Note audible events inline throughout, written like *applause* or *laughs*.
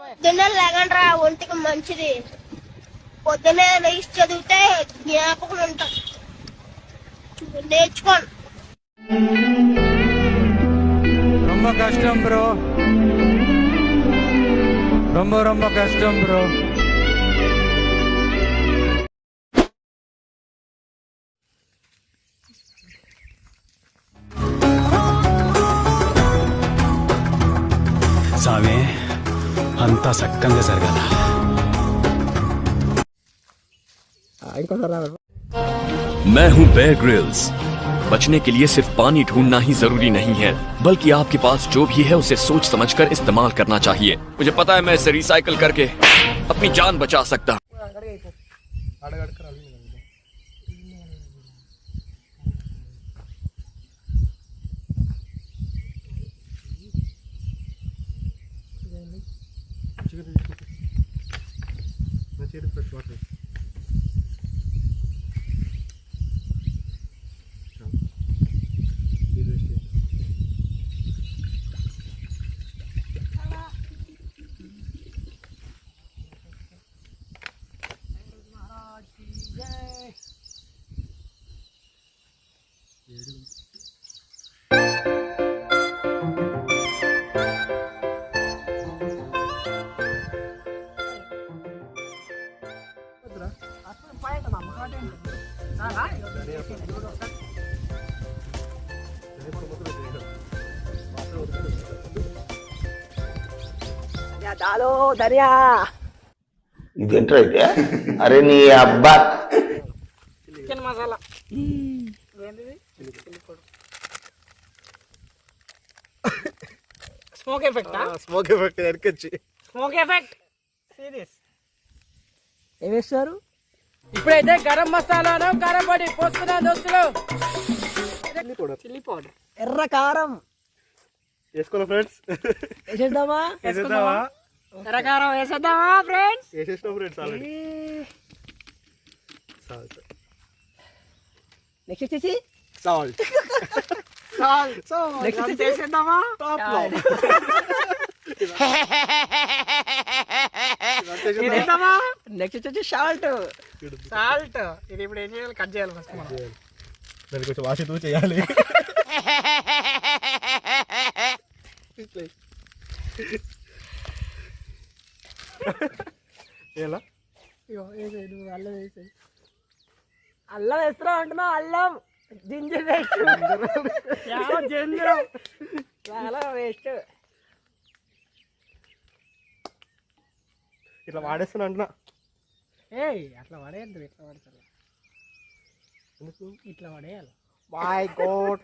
పొద్దున్నే లేకండ్రా ఒంటికి మంచిది పొద్దున్నే లేచి చదివితే జ్ఞాపకం ఉంటాం నేర్చుకోండి ரொம்ப கஷ்டம் ப்ரோ ரொம்ப ரொம்ப கஷ்டம் ப்ரோ అంతా సక్కంగా జరగాల मैं हूं बेयर ग्रिल्स बचने के लिए सिर्फ पानी ढूंढना ही जरूरी नहीं है बल्कि आपके पास जो भी है उसे सोच समझकर इस्तेमाल करना चाहिए मुझे पता है मैं इसे रिसाइकल करके अपनी जान बचा सकता Dedicated freshwater. చాలు ధనియా ఇదేంట్రా అయితే? అరే నీ అబ్బా. Chicken masala. Smoke effect? Smoke effect ఎరకొచ్చి smoke effect. Serious. ఏం వేస్తారు ఇప్పుడైతే గరం మసాలాను కారం పొడి పోస్తున్నా దోస్తులు. Chilli powder. Chilli powder. ఎర్ర కారం. వేసుకోవాలి ఫ్రెండ్స్ వేసేద్దామా వేసేద్దామా ఎర్ర కారం వేసేద్దామా ఫ్రెండ్స్ వేసేసినాం ఫ్రెండ్స్ ఆల్రెడీ నెక్స్ట్ వచ్చేసి సాల్ట్ సాల్ట్ నెక్స్ట్ వేసేద్దామా వేసేద్దామా నెక్స్ట్ వచ్చేసి సాల్ట్ సాల్ట్ ఇది ఇప్పుడు ఏం చేయాలి? కట్ చేయాలి ఫస్ట్ మనం. దానికి కొంచెం వాసి తూ చేయాలి. *laughs* ఎలా? ఇగో వేసేయి నువ్వు అల్లం వేసేయి. అల్లం వేస్తున్నావు అంటున్నావు అల్లం. Ginger waste. జింజర్. చాలా వేస్ట్. ఇట్లా వాడేస్తున్నా అంటున్నా. ఏయ్ అట్లా పడేయద్దు ఇట్లా పడతారు ఇట్లా పడేయాలి మై గాడ్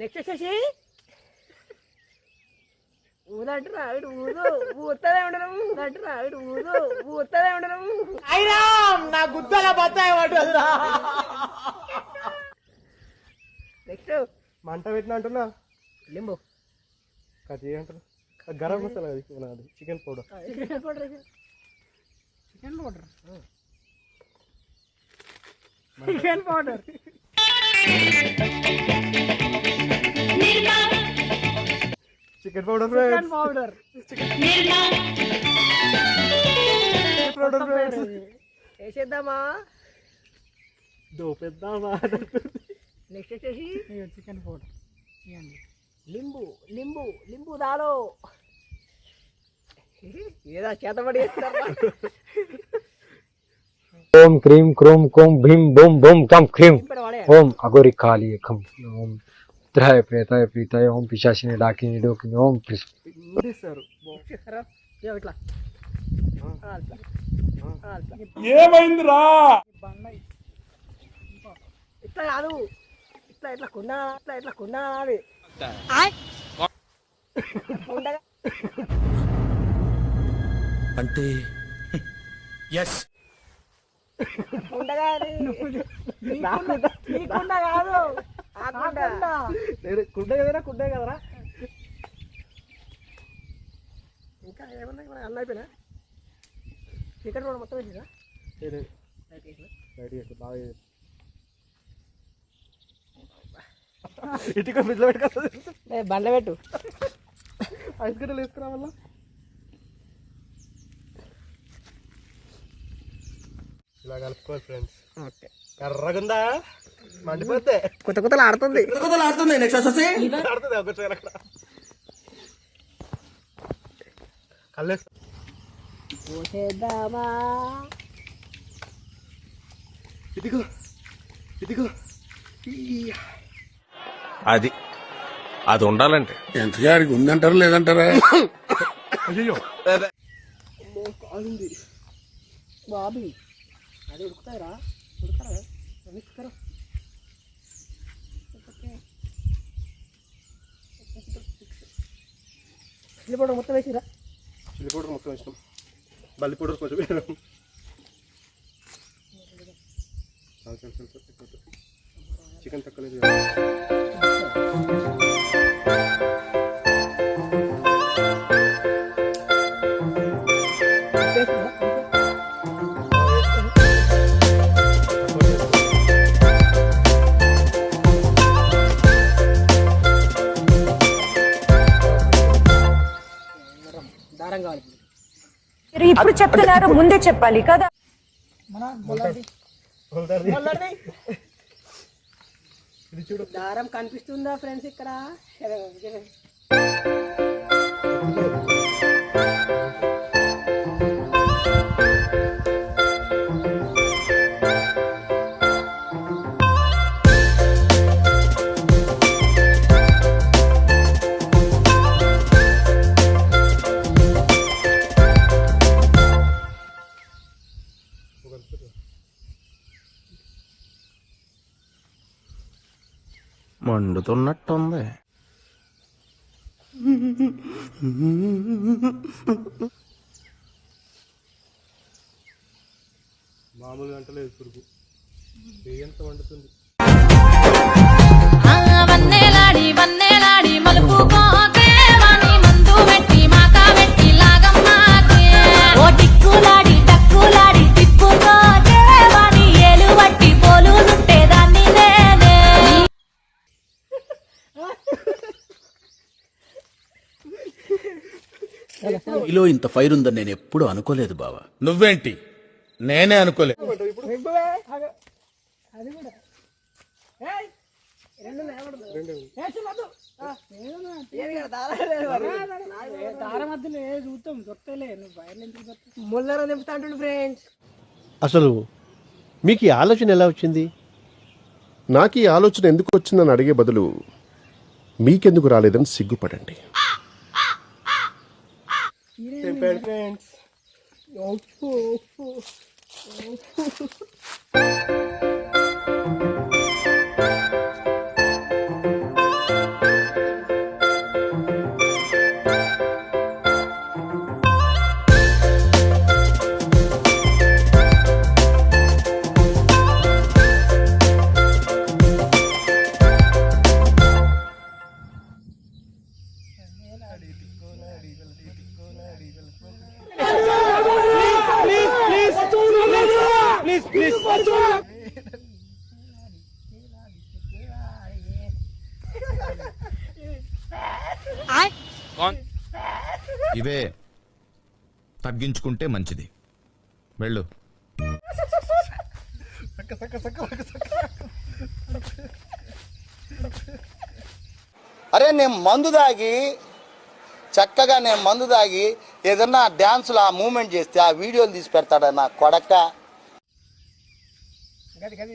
నెక్స్ట్ వచ్చేసి ఊదు. ఉండడం. ఊదు. ఉండడం. అయినా నా గుద్దల బత్తాయి పడుతుందా నెక్స్ట్. మంట పెట్టిన అంటున్నా? లింబు. కట్ అది గరం మసాలా అది chicken powder. Chicken powder chicken powder? Chicken powder. *laughs* Chicken powder chicken friends powder powder friends వేసేద్దామా దోపెద్దామా నెక్స్ట్ వచ్చేసి చికెన్ పౌడర్ లింబు లింబు లింబు దాలో ఏదో చేతబడి వేస్తారా ఓం క్రీం క్రోం కోం భీం బోం బోం కం క్రీం ఇప్పుడు వాడే ఓం అగోరి కాళీ ఖం ఓం ఉత్తరాయ ప్రేతాయ ప్రీతాయ ఓం పిశాచిని డాకిని డోకిని ఓం ఇగో ఇట్లా ఆ, ఇట్లా. ఆ, ఇట్లా. ఇట్లా కాదు ఇట్లా ఇట్లా కుండా ఇట్లా ఇట్లా కుండా అది ఉండగా అంటే ఎస్ ఉండగా కాదు కుండ కదరా కుండే కదరా. ఇంకా ఏమన్నా మన అన్న అయిపోయినా? చికెన్ కూడా మొత్తం బయట బాగా ఇటుక ఫ్రిడ్జ్లో పెట్టుకొస్తుంది బండ్ల పెట్టు. ఐస్ గడ్డలు వేసుకురా వల్ల ఇలా కలుపుకోవాలి ఫ్రెండ్స్ ఓకే. కర్రగుందా? మండిపోతే. కొత్త కొత్తలు ఆడుతుంది. ఆడుతుంది ఒక చోర అక్కడ. పోసేద్దామా? ఇదిగో ఇదిగో. అది అది ఉండాలంటే. ఎంతగాడికి ఉందంటారా లేదంటారా? అయ్యో బాబీ అది ఉడుకుతాయిరా ఉడకరా ఉడకరా చిల్లిపౌడర్ మొత్తం వేసిరా? చిల్లి పౌడర్ మొత్తం వేసినాం. బల్లి పౌడర్ కొంచెం వేయడం. చికెన్ తక్కువ ఇప్పుడు చెప్తున్నారు ముందే చెప్పాలి కదా. దారం కనిపిస్తుందా ఫ్రెండ్స్ ఇక్కడ? మండుతున్నట్టుంది. మామూలు గంటలేదు పురుగు ఎంత వండుతుంది. వన్నేలాడి వన్నేలాడి మలుపుకోకే మీలో ఇంత ఫైర్ ఉందని నేను ఎప్పుడు అనుకోలేదు బావా. నువ్వేంటి? నేనే అనుకోలే అది కూడా. ఏయ్, రెండు లేవడదు. ఏ, చూడొద్దు. ఆ, ఏది కదా, దారం లేదు మరి. దారం మధ్యలో ఏ చూస్తాం దొరకలే నువ్వు బయట నుంచి ముల్లర నింపుతా అంటుండు ఫ్రెండ్స్ అసలు మీకు ఈ ఆలోచన ఎలా వచ్చింది? నాకు ఈ ఆలోచన ఎందుకు వచ్చిందని అడిగే బదులు మీకెందుకు రాలేదని సిగ్గుపడండి. Temper friends. Oh, oh, oh, oh. Friends ఇవే తగ్గించుకుంటే మంచిది. వెళ్ళు. అరే నేను మందు దాగి చక్కగా నేను మందు దాగి ఏదన్నా డ్యాన్సులు ఆ మూమెంట్ చేస్తే ఆ వీడియోలు తీసి పెడతాడా నా కొడక? గది గది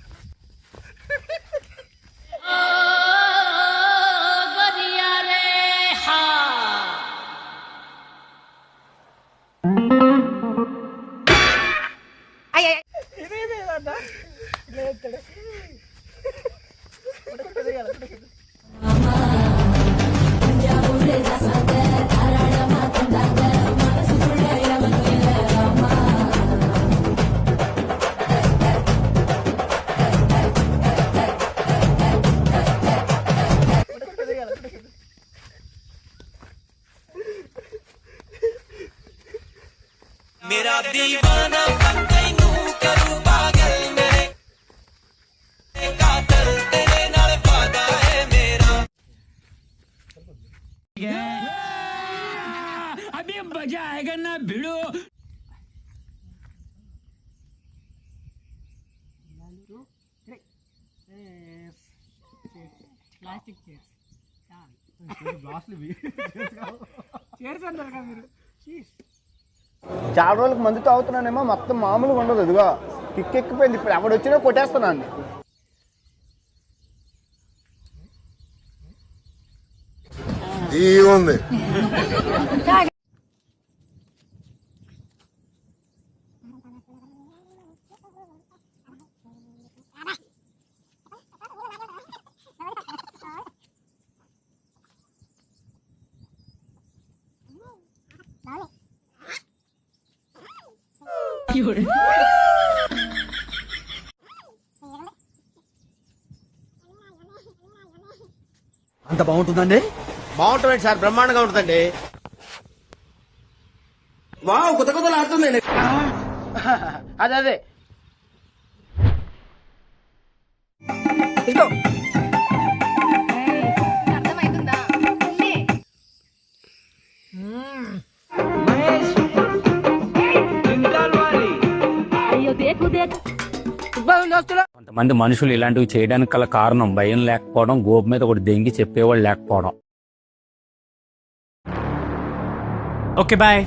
अभी मज़ा आएगा ना भिड़ो ప్లాస్టిక్ చైర్స్ చైర్స్ అన్నారు కదా మీరు చీర్స్ చాలా రోజులకు మందు తాగుతున్నానేమో మొత్తం మామూలుగా ఉండదు ఇదిగో. కిక్ ఎక్కిపోయింది ఇప్పుడు ఎవడొచ్చినా కొట్టేస్తున్నాను ఉంది. అంత బాగుంటుందండి? బాగుంటుంది సార్ బ్రహ్మాండంగా ఉంటుందండి. వావ్ కొత్త కొత్తలు ఆడుతుందండి అదే అదే. కొంతమంది మనుషులు ఇలాంటివి చేయడానికి గల కారణం భయం లేకపోవడం గోపు మీద ఒకటి దెంగి చెప్పేవాళ్ళు లేకపోవడం. Okay bye.